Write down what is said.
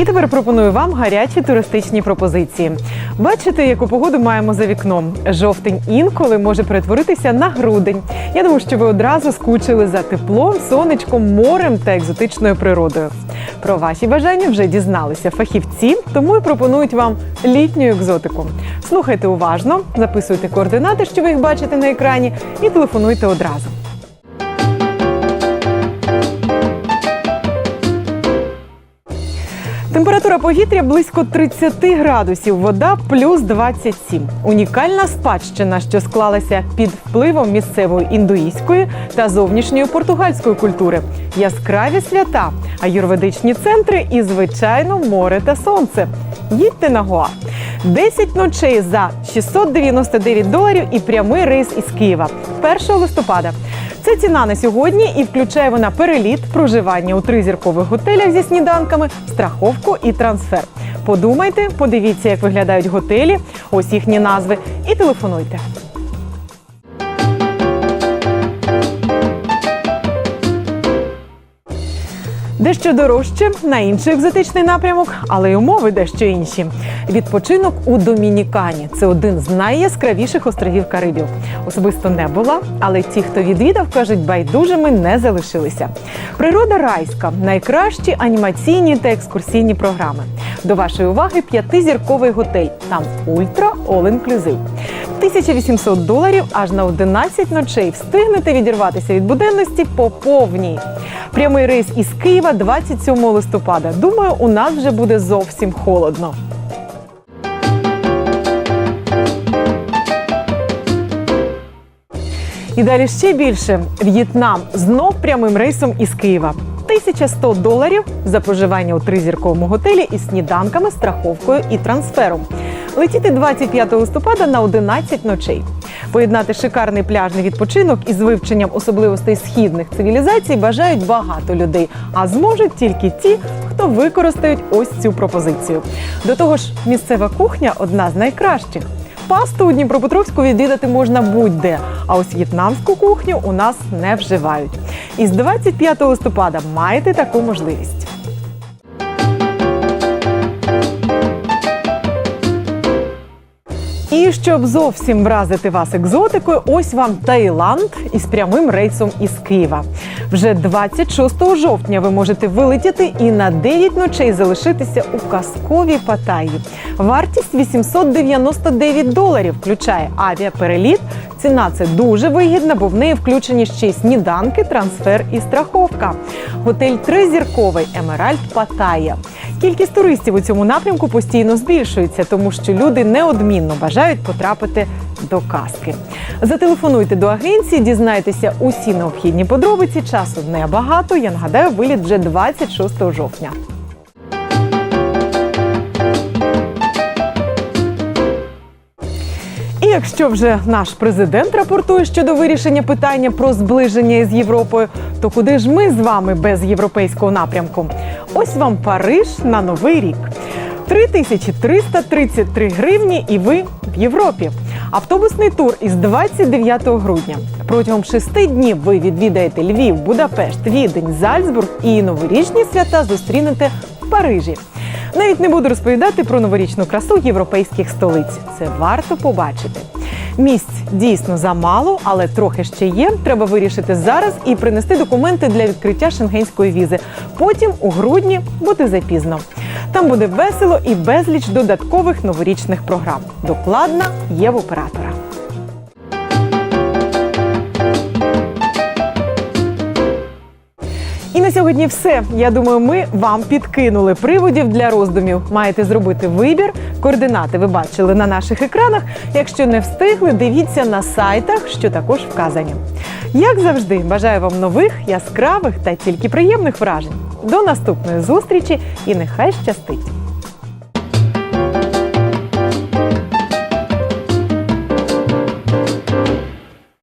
І тепер пропоную вам гарячі туристичні пропозиції. Бачите, яку погоду маємо за вікном. Жовтень інколи може перетворитися на грудень. Я думаю, що ви одразу скучили за теплом, сонечком, морем та екзотичною природою. Про ваші бажання вже дізналися фахівці, тому і пропонують вам літню екзотику. Слухайте уважно, записуйте координати, що ви їх бачите на екрані, і телефонуйте одразу. Температура повітря близько 30 градусів, вода плюс 27. Унікальна спадщина, що склалася під впливом місцевої індуїзької та зовнішньої португальської культури. Яскраві свята, аюрведичні центри і, звичайно, море та сонце. Їдьте на Гоа. 10 ночей за 699 доларів і прямий рейс із Києва 1 листопада. Це ціна на сьогодні і включає вона переліт, проживання у тризіркових готелях зі сніданками, страховку і трансфер. Подумайте, подивіться, як виглядають готелі, ось їхні назви, і телефонуйте. Дещо дорожче на інший екзотичний напрямок, але й умови дещо інші. Відпочинок у Домінікані це один з найяскравіших островів Карибів. Особисто не була, але ті, хто відвідав, кажуть, байдужими не залишилися. Природа райська, найкращі анімаційні та екскурсійні програми. До вашої уваги п'ятизірковий готель. Там ультра all-inclusive. 1800 доларів аж на 11 ночей встигнете відірватися від буденності по повній. Прямий рейс із Києва 27 листопада. Думаю, у нас вже буде зовсім холодно. І далі ще більше. В'єтнам знов прямим рейсом із Києва. 1100 доларів за проживання у тризірковому готелі із сніданками, страховкою і трансфером. Летіти 25 листопада на 11 ночей. Поєднати шикарний пляжний відпочинок із вивченням особливостей східних цивілізацій бажають багато людей, а зможуть тільки ті, хто використають ось цю пропозицію. До того ж, місцева кухня одна з найкращих. Пасту у Дніпропетровську відвідати можна будь-де, а ось в'єтнамську кухню у нас не вживають. І з 25 листопада маєте таку можливість. І щоб зовсім вразити вас екзотикою, ось вам Таїланд із прямим рейсом із Києва. Вже 26 жовтня ви можете вилетіти і на 9 ночей залишитися у казковій Паттайі. Вартість 899 доларів, включає авіапереліт. Ціна це дуже вигідна, бо в неї включені ще й сніданки, трансфер і страховка. Готель тризірковий Емеральд Паттайя. Кількість туристів у цьому напрямку постійно збільшується, тому що люди неодмінно бажають потрапити до казки. Зателефонуйте до агенції, дізнайтеся усі необхідні подробиці. Часу небагато. Я нагадаю, виліт вже 26 жовтня. Якщо вже наш президент рапортує щодо вирішення питання про зближення із Європою, то куди ж ми з вами без європейського напрямку? Ось вам Париж на новий рік. 3333 гривні, і ви в Європі. Автобусний тур із 29 грудня. Протягом шести днів ви відвідаєте Львів, Будапешт, Відень, Зальцбург і новорічні свята зустрінете в Парижі. Навіть не буду розповідати про новорічну красу європейських столиць. Це варто побачити. Місць дійсно замало, але трохи ще є. Треба вирішити зараз і принести документи для відкриття шенгенської візи. Потім у грудні буде запізно. Там буде весело і безліч додаткових новорічних програм. Докладна є в оператора. І на сьогодні все. Я думаю, ми вам підкинули приводів для роздумів. Маєте зробити вибір. Координати ви бачили на наших екранах. Якщо не встигли, дивіться на сайтах, що також вказані. Як завжди, бажаю вам нових, яскравих та тільки приємних вражень. До наступної зустрічі і нехай щастить!